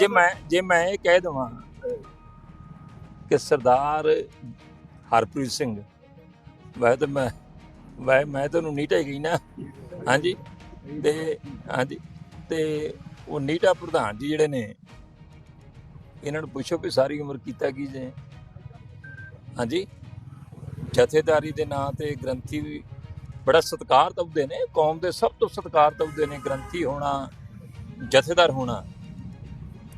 ਜੇ ਮੈਂ ਜੇ ਮੈਂ ਇਹ ਕਹਿ ਦਵਾਂ ਕਿ ਸਰਦਾਰ ਹਰਪ੍ਰੀਤ ਸਿੰਘ ਵੈ ਤਾਂ ਮੈਂ ਵੈ ਮੈਂ ਤੁਹਾਨੂੰ ਨੀਟਾ ਹੀ ਗਈ ਨਾ। ਹਾਂਜੀ, ਤੇ ਹਾਂਜੀ, ਤੇ ਉਹ ਨੀਟਾ ਪ੍ਰਧਾਨ ਜੀ ਜਿਹੜੇ ਨੇ, ਇਹਨਾਂ ਨੂੰ ਪੁੱਛੋ ਵੀ ਸਾਰੀ ਉਮਰ ਕੀਤਾ ਕੀ ਜੇ। ਹਾਂਜੀ, ਜਥੇਦਾਰੀ ਦੇ ਨਾਂ ਤੇ ਗ੍ਰੰਥੀ ਵੀ, ਬੜਾ ਸਤਿਕਾਰ ਤਬਦੇ ਨੇ, ਕੌਮ ਦੇ ਸਭ ਤੋਂ ਸਤਿਕਾਰ ਤਬਦੇ ਨੇ। ਗ੍ਰੰਥੀ ਹੋਣਾ, ਜਥੇਦਾਰ ਹੋਣਾ।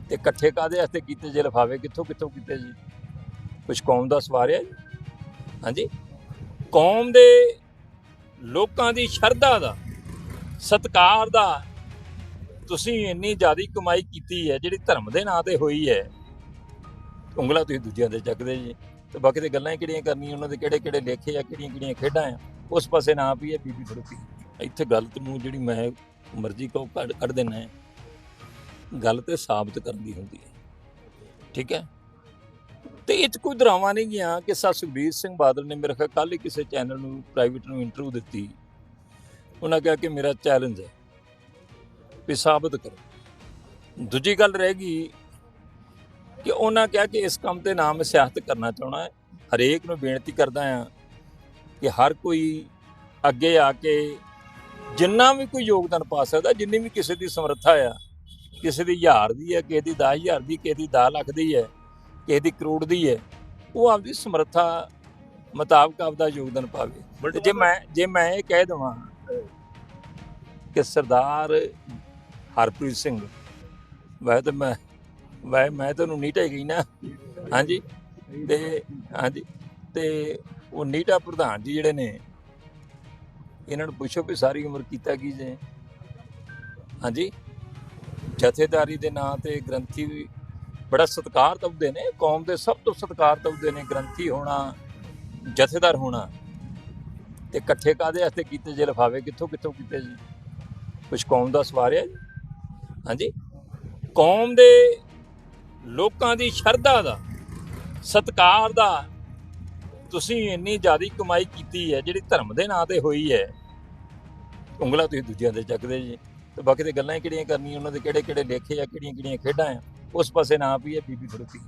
ਤੇ ਇਕੱਠੇ ਕਾਦੇ ਵਾਸਤੇ ਕੀਤੇ ਜੇ ਲਫਾਵੇ ਕਿੱਥੋਂ ਕਿੱਥੋਂ ਕੀਤੇ ਜੀ? ਕੁਝ ਕੌਮ ਦਾ ਸਵਾਰਿਆ ਜੀ? ਹਾਂਜੀ? ਕੌਮ ਦੇ ਲੋਕਾਂ ਦੀ ਸ਼ਰਧਾ ਦਾ, ਸਤਿਕਾਰ ਦਾ ਤੁਸੀਂ ਇੰਨੀ ਜ਼ਿਆਦੀ ਕਮਾਈ ਕੀਤੀ ਹੈ, ਜਿਹੜੀ ਧਰਮ ਦੇ ਨਾਂ ਤੇ ਹੋਈ ਹੈ। ਉਂਗਲਾ ਤੁਸੀਂ ਦੂਜਿਆਂ ਦੇ ਚੱਕਦੇ ਜੀ। ਤੇ ਬਾਕੀ ਤੇ ਗੱਲਾਂ ਹੀ ਕਿਹੜੀਆਂ ਕਰਨੀਆਂ? ਉਹਨਾਂ ਦੇ ਕਿਹੜੇ ਕਿਹੜੇ ਲੇਖੇ ਆ? ਕਿਹੜੀਆਂ ਕਿਹੜੀਆਂ ਖੇਡਾਂ ਆ? ਉਸ ਪਾਸੇ ਨਾ ਪਈ ਹੈ ਬੀਬੀ ਫੜੂਕੀ ਇੱਥੇ ਗਲਤ ਨੂੰ ਜਿਹੜੀ ਮੈਂ ਮਰਜ਼ੀ ਕਹੋ ਕੱਢ ਕੱਢ ਦੇਣਾ ਹੈ। ਗੱਲ ਤੇ ਸਾਬਤ ਕਰਨ ਦੀ ਹੁੰਦੀ ਹੈ। ਠੀਕ ਹੈ? ਤੇ ਇਹ 'ਚ ਕੋਈ ਡਰਾਵਾ ਨਹੀਂ ਗਿਆ ਕਿ ਸਾ ਸੁਖਬੀਰ ਸਿੰਘ ਬਾਦਲ ਨੇ ਮੇਰੇ ਖਿਆਲ ਕੱਲ ਹੀ ਕਿਸੇ ਚੈਨਲ ਨੂੰ ਪ੍ਰਾਈਵੇਟ ਨੂੰ ਇੰਟਰਵਿਊ ਦਿੱਤੀ। ਉਹਨਾਂ ਕਿਹਾ ਕਿ ਮੇਰਾ ਚੈਲੰਜ ਹੈ ਵੀ ਸਾਬਤ ਕਰੋ। ਦੂਜੀ ਗੱਲ ਰਹਿ ਗਈ ਕਿ ਉਹਨਾਂ ਕਿਹਾ ਕਿ ਇਸ ਕੰਮ ਤੇ ਨਾਮ ਸਿਆਸਤ ਕਰਨਾ ਚਾਹਣਾ ਹਰੇਕ ਨੂੰ ਬੇਨਤੀ ਕਰਦਾ ਆ ਕਿ ਹਰ ਕੋਈ ਅੱਗੇ ਆ ਕੇ ਜਿੰਨਾ ਵੀ ਕੋਈ ਯੋਗਦਾਨ ਪਾ ਸਕਦਾ, ਜਿੰਨੀ ਵੀ ਕਿਸੇ ਦੀ ਸਮਰੱਥਾ ਆ ਕਿਸੇ ਦੀ ਹਜ਼ਾਰ ਦੀ ਹੈ ਕਿਸੇ ਦੀ 10000 ਦੀ ਕਿਸੇ ਦੀ 10 ਲੱਖ ਦੀ ਹੈ ਕਿਸੇ ਦੀ ਕਰੋੜ ਦੀ ਹੈ ਉਹ ਆਪਦੀ ਸਮਰੱਥਾ ਮੁਤਾਬਕ ਆਪਦਾ ਯੋਗਦਾਨ ਪਾਵੇ। ਤੇ ਜੇ ਮੈਂ ਜੇ ਮੈਂ ਇਹ ਕਹਿ ਦਵਾਂ ਕਿ ਸਰਦਾਰ ਹਰਪ੍ਰੀਤ ਸਿੰਘ ਵੈ ਤਾਂ ਮੈਂ ਵੈ ਮੈਂ ਤੁਹਾਨੂੰ ਨੀਟਾ ਹੀ ਗਈ ਨਾ। ਹਾਂਜੀ ਤੇ ਹਾਂਜੀ ਤੇ ਉਹ ਨੀਟਾ ਪ੍ਰਧਾਨ ਜੀ ਜਿਹੜੇ ਨੇ ਇਹਨਾਂ ਨੂੰ ਪੁੱਛੋ ਵੀ ਸਾਰੀ ਉਮਰ ਕੀਤਾ ਕੀ ਜੇ। ਹਾਂਜੀ? ਜਥੇਦਾਰੀ ਦੇ ਨਾਂ ਤੇ ਗ੍ਰੰਥੀ ਬੜਾ ਸਤਿਕਾਰ ਤਵਦੇ ਨੇ, ਕੌਮ ਦੇ ਸਭ ਤੋਂ ਸਤਿਕਾਰ ਤਵਦੇ ਨੇ ਗ੍ਰੰਥੀ ਹੋਣਾ, ਜਥੇਦਾਰ ਹੋਣਾ। ਤੇ ਇਕੱਠੇ ਕਾਦੇ ਵਾਸਤੇ ਕੀਤੇ ਜੇ ਲਫਾਵੇ ਕਿੱਥੋਂ ਕਿੱਥੋਂ ਕੀਤੇ ਜੀ? ਕੁਝ ਕੌਮ ਦਾ ਸਵਾਰਿਆ ਜੀ? ਹਾਂਜੀ? ਕੌਮ ਦੇ ਲੋਕਾਂ ਦੀ ਸ਼ਰਧਾ ਦਾ, ਸਤਿਕਾਰ ਦਾ, ਤੁਸੀਂ ਇੰਨੀ ਜ਼ਿਆਦਾ ਕਮਾਈ ਕੀਤੀ ਹੈ, ਜਿਹੜੀ ਧਰਮ ਦੇ ਨਾਂ ਤੇ ਹੋਈ ਹੈ। ਉਂਗਲਾ ਤੁਸੀਂ ਦੂਜਿਆਂ ਦੇ ਚੱਕਦੇ ਜੀ। ਤੇ ਬਾਕੀ ਤੇ ਗੱਲਾਂ ਹੀ ਕਿਹੜੀਆਂ ਕਰਨੀਆਂ, ਉਹਨਾਂ ਦੇ ਕਿਹੜੇ ਕਿਹੜੇ ਲੇਖੇ ਆ ਕਿਹੜੀਆਂ ਕਿਹੜੀਆਂ ਖੇਡਾਂ ਆ, ਉਸ ਪਾਸੇ ਨਾ ਪਈ ਹੈ ਬੀਬੀ ਫੜੂਕੀ